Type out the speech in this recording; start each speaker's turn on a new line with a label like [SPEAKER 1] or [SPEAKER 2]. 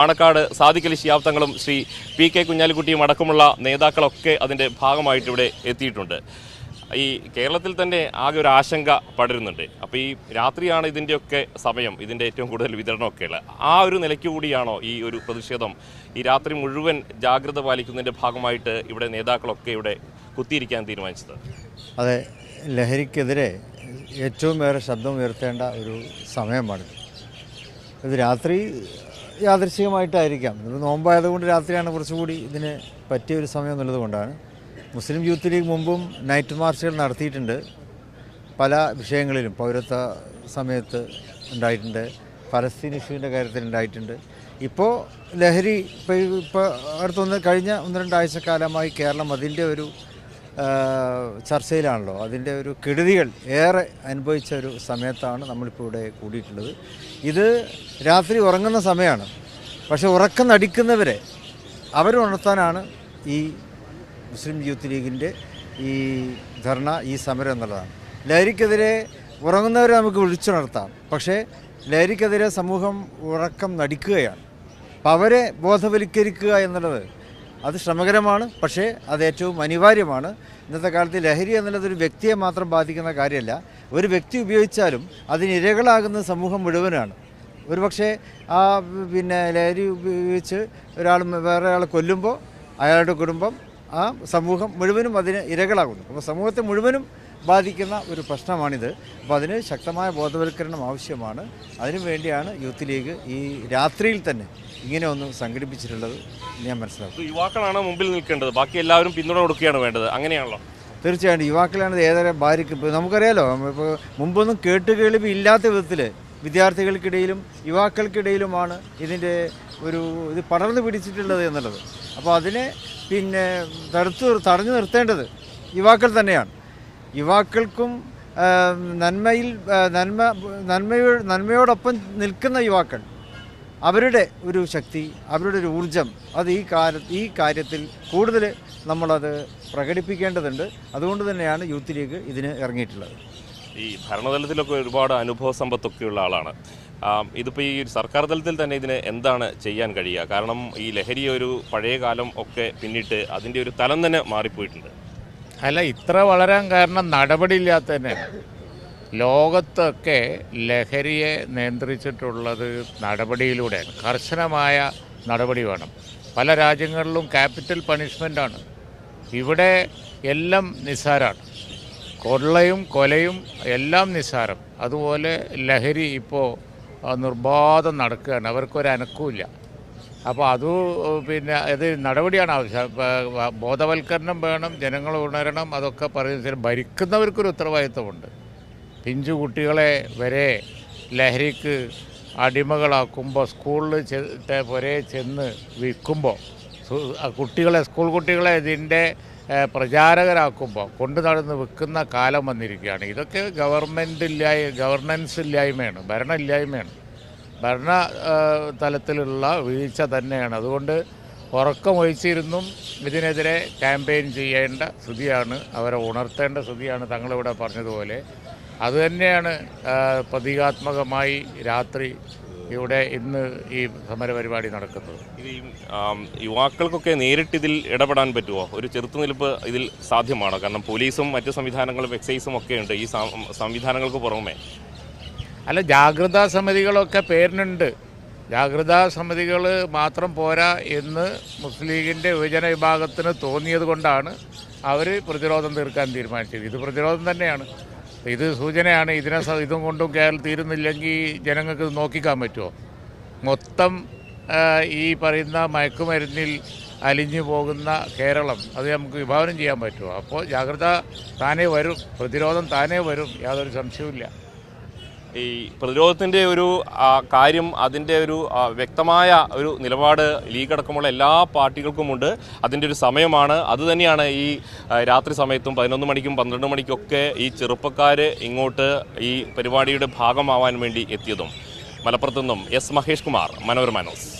[SPEAKER 1] പാണക്കാട് സാദിഖലി ശിയാബ്ദങ്ങളും Shri P K കുഞ്ഞാലിക്കുട്ടിയും അടക്കമുള്ള നേതാക്കളൊക്കെ അതിന്റെ ഭാഗമായിട്ട് ഇവിടെ എത്തിയിട്ടുണ്ട്. ഈ കേരളത്തിൽ തന്നെ ആകെ ഒരു ആശങ്ക പടരുന്നുണ്ട്. അപ്പോൾ ഈ രാത്രിയാണ് ഇതിന്റെയൊക്കെ സമയം ഇതിന്റെ ഏറ്റവും കൂടുതൽ വിതരണമൊക്കെ ഉള്ളത്. ആ ഒരു നിലയ്ക്ക് കൂടിയാണോ ഈ ഒരു പ്രതിഷേധം? ഈ രാത്രി മുഴുവൻ ജാഗ്രത പാലിക്കുന്നതിന്റെ ഭാഗമായിട്ട് ഇവിടെ നേതാക്കളൊക്കെ ഇവിടെ കുത്തിയിരിക്കാൻ തീരുമാനിച്ചത്?
[SPEAKER 2] അതെ ലഹരിക്കെതിരെ ഏറ്റവും ഏറെ ശബ്ദം ഉയർത്തേണ്ട ഒരു സമയമാണിത് ഇത് രാത്രി യാദൃശികമായിട്ടായിരിക്കാം. ഇത് നോമ്പായതുകൊണ്ട് രാത്രിയാണ് കുറച്ചുകൂടി ഇതിന് പറ്റിയ ഒരു സമയം എന്നുള്ളത് കൊണ്ടാണ്. മുസ്ലിം യൂത്ത് ലീഗ് മുമ്പും നൈറ്റ് മാർച്ചുകൾ നടത്തിയിട്ടുണ്ട്. പല വിഷയങ്ങളിലും പൗരത്വ സമയത്ത് ഉണ്ടായിട്ടുണ്ട്. ഫലസ്തീൻ ഇഷ്യൂവിന്റെ കാര്യത്തിൽ ഉണ്ടായിട്ടുണ്ട്. ഇപ്പോൾ ലഹരി ഇപ്പോൾ ഇപ്പോൾ അടുത്തൊന്ന് കഴിഞ്ഞ ഒന്ന് രണ്ടാഴ്ച കാലമായി കേരളം അതിന്റെ ഒരു ചർച്ചയിലാണല്ലോ. അതിന്റെ ഒരു കെടുതികൾ ഏറെ അനുഭവിച്ച ഒരു സമയത്താണ് നമ്മളിപ്പോൾ ഇവിടെ കൂടിയിട്ടുള്ളത്. ഇത് രാത്രി ഉറങ്ങുന്ന സമയമാണ് പക്ഷേ ഉറക്കം നടിക്കുന്നവരെ അവരുണർത്താനാണ് ഈ മുസ്ലിം യൂത്ത് ലീഗിന്റെ ഈ ധർണ ഈ സമരം എന്നുള്ളതാണ്. ലഹരിക്കെതിരെ ഉറങ്ങുന്നവരെ നമുക്ക് വിളിച്ചുണർത്താം. പക്ഷേ ലഹരിക്കെതിരെ സമൂഹം ഉറക്കം നടിക്കുകയാണ്. അപ്പം അവരെ ബോധവൽക്കരിക്കുക എന്നുള്ളത് അത് ശ്രമകരമാണ് പക്ഷേ അത് ഏറ്റവും അനിവാര്യമാണ്. ഇന്നത്തെ കാലത്ത് ലഹരി എന്നുള്ളത് ഒരു വ്യക്തിയെ മാത്രം ബാധിക്കുന്ന കാര്യമല്ല. ഒരു വ്യക്തി ഉപയോഗിച്ചാലും അതിന് ഇരകളാകുന്ന സമൂഹം മുഴുവനാണ്. ഒരുപക്ഷെ ആ പിന്നെ ലഹരി ഉപയോഗിച്ച് ഒരാൾ വേറെ ആളെ കൊല്ലുമ്പോൾ അയാളുടെ കുടുംബം ആ സമൂഹം മുഴുവനും അതിന് ഇരകളാകുന്നു. അപ്പോൾ സമൂഹത്തെ മുഴുവനും ബാധിക്കുന്ന ഒരു പ്രശ്നമാണിത്. അപ്പോൾ അതിന് ശക്തമായ ബോധവൽക്കരണം ആവശ്യമാണ്. അതിനുവേണ്ടിയാണ് യൂത്ത് ലീഗ് ഈ രാത്രിയിൽ തന്നെ ഇങ്ങനെ ഒന്ന് സംഘടിപ്പിച്ചിട്ടുള്ളത് ഞാൻ മനസ്സിലാക്കും
[SPEAKER 1] യുവാക്കളാണ് മുമ്പിൽ നിൽക്കേണ്ടത്. ബാക്കി എല്ലാവരും പിന്തുണ കൊടുക്കുകയാണ് വേണ്ടത്. അങ്ങനെയാണല്ലോ?
[SPEAKER 2] തീർച്ചയായിട്ടും. യുവാക്കളാണ് ഏതൊരു ഭാര്യയ്ക്ക് ഇപ്പോൾ നമുക്കറിയാലോ ഇപ്പോൾ മുമ്പൊന്നും കേട്ടുകേളിവ് ഇല്ലാത്ത വിധത്തിൽ വിദ്യാർത്ഥികൾക്കിടയിലും യുവാക്കൾക്കിടയിലുമാണ് ഇതിന്റെ ഒരു ഇത് പടർന്നു പിടിച്ചിട്ടുള്ളത് എന്നുള്ളത്. അപ്പോൾ അതിനെ പിന്നെ തടുത്തു തടഞ്ഞു നിർത്തേണ്ടത് യുവാക്കൾ തന്നെയാണ്. യുവാക്കൾക്കും നന്മയിൽ നന്മ നന്മയോ നന്മയോടൊപ്പം നിൽക്കുന്ന യുവാക്കൾ അവരുടെ ഒരു ശക്തി അവരുടെ ഒരു ഊർജം അത് ഈ കാര്യ ഈ കാര്യത്തിൽ കൂടുതൽ നമ്മളത് പ്രകടിപ്പിക്കേണ്ടതുണ്ട്. അതുകൊണ്ട് തന്നെയാണ് യൂത്ത് ലീഗ് ഇതിന് ഇറങ്ങിയിട്ടുള്ളത്.
[SPEAKER 1] ഈ ഭരണതലത്തിലൊക്കെ ഒരുപാട് അനുഭവ സമ്പത്തൊക്കെയുള്ള ആളാണ്. ഇതിപ്പോൾ ഈ സർക്കാർ തലത്തിൽ തന്നെ ഇതിന് എന്താണ് ചെയ്യാൻ കഴിയുക? കാരണം ഈ ലഹരി ഒരു പഴയ കാലം ഒക്കെ പിന്നിട്ട് അതിന്റെ ഒരു തലം തന്നെ മാറിപ്പോയിട്ടുണ്ട്.
[SPEAKER 3] അല്ല ഇത്ര വളരാൻ കാരണം നടപടിയില്ലാത്ത തന്നെയാണ് ലോകത്തൊക്കെ ലഹരിയെ നിയന്ത്രിച്ചിട്ടുള്ളത് നടപടിയിലൂടെയാണ്. കർശനമായ നടപടി വേണം. പല രാജ്യങ്ങളിലും ക്യാപിറ്റൽ പണിഷ്മെന്റാണ് ഇവിടെ എല്ലാം നിസ്സാരമാണ് കൊള്ളയും കൊലയും എല്ലാം നിസ്സാരം. അതുപോലെ ലഹരി ഇപ്പോൾ നിർബാധം നടക്കുകയാണ്. അവർക്കൊരു അനക്കവുമില്ല അപ്പോൾ അത് പിന്നെ ഇത് നടപടിയാണ് ആവശ്യം. ബോധവൽക്കരണം വേണം ജനങ്ങൾ ഉണരണം അതൊക്കെ പറയുന്നത് ഭരിക്കുന്നവർക്കൊരു ഉത്തരവാദിത്വമുണ്ട്. പിഞ്ചു കുട്ടികളെ വരെ ലഹരിക്ക് അടിമകളാക്കുമ്പോൾ സ്കൂളിൽ വരെ ചെന്ന് വിൽക്കുമ്പോൾ കുട്ടികളെ സ്കൂൾ കുട്ടികളെ ഇതിന്റെ പ്രചാരകരാക്കുമ്പോൾ കൊണ്ടു നടന്ന് വിൽക്കുന്ന കാലം വന്നിരിക്കുകയാണ്. ഇതൊക്കെ ഗവൺമെന്റ് ഇല്ലായ്മ ഗവർണൻസ് ഇല്ലായ്മയാണ് ഭരണമില്ലായ്മയാണ് ഭരണ തലത്തിലുള്ള വീഴ്ച തന്നെയാണ്. അതുകൊണ്ട് ഉറക്കമൊഴിച്ചിരുന്നും. ഇതിനെതിരെ ക്യാമ്പയിൻ ചെയ്യേണ്ട സ്ഥിതിയാണ് അവരെ ഉണർത്തേണ്ട സ്ഥിതിയാണ് തങ്ങളിവിടെ പറഞ്ഞതുപോലെ. അതുതന്നെയാണ് പ്രതീകാത്മകമായി രാത്രി ഇവിടെ ഇന്ന് ഈ സമരപരിപാടി നടക്കുന്നത്.
[SPEAKER 1] യുവാക്കൾക്കൊക്കെ നേരിട്ട് ഇതിൽ ഇടപെടാൻ പറ്റുമോ? ഒരു ചെറുത്തുനിൽപ്പ് ഇതിൽ സാധ്യമാണോ? കാരണം പോലീസും മറ്റ് സംവിധാനങ്ങളും എക്സൈസും ഒക്കെ ഉണ്ട് ഈ സംവിധാനങ്ങൾക്ക് പുറമെ.
[SPEAKER 3] അല്ല ജാഗ്രതാ സമിതികളൊക്കെ പേരിനുണ്ട്. ജാഗ്രതാ സമിതികൾ മാത്രം പോരാ എന്ന് മുസ്ലിം ലീഗിന്റെ യുവജന വിഭാഗത്തിന് തോന്നിയത് കൊണ്ടാണ് അവർ പ്രതിരോധം തീർക്കാൻ തീരുമാനിച്ചത്. ഇത് പ്രതിരോധം തന്നെയാണ്. ഇത് സൂചനയാണ്. ഇതിനെ ഇതും കൊണ്ടും കേരളം തീരുന്നില്ലെങ്കിൽ ജനങ്ങൾക്ക് ഇത് നോക്കിക്കാൻ പറ്റുമോ? മൊത്തം ഈ പറയുന്ന മയക്കുമരുന്നിൽ അലിഞ്ഞു പോകുന്ന കേരളം അത് നമുക്ക് വിഭാവനം ചെയ്യാൻ പറ്റുമോ? അപ്പോൾ ജാഗ്രത താനേ വരും. പ്രതിരോധം താനേ വരും. യാതൊരു സംശയവുമില്ല.
[SPEAKER 1] ഈ പ്രതിരോധത്തിന്റെ ഒരു കാര്യം അതിന്റെ ഒരു വ്യക്തമായ ഒരു നിലപാട് ലീഗ് അടക്കമുള്ള എല്ലാ പാർട്ടികൾക്കുമുണ്ട്. അതിന്റെ ഒരു സമയമാണ്. അതുതന്നെയാണ് ഈ രാത്രി സമയത്തും പതിനൊന്ന് മണിക്കും പന്ത്രണ്ട് മണിക്കൊക്കെ ഈ ചെറുപ്പക്കാർ ഇങ്ങോട്ട് ഈ പരിപാടിയുടെ ഭാഗമാവാൻ വേണ്ടി എത്തിയതും. മലപ്പുറത്തു നിന്നും എസ് മഹേഷ് കുമാർ മനോരമ ന്യൂസ്.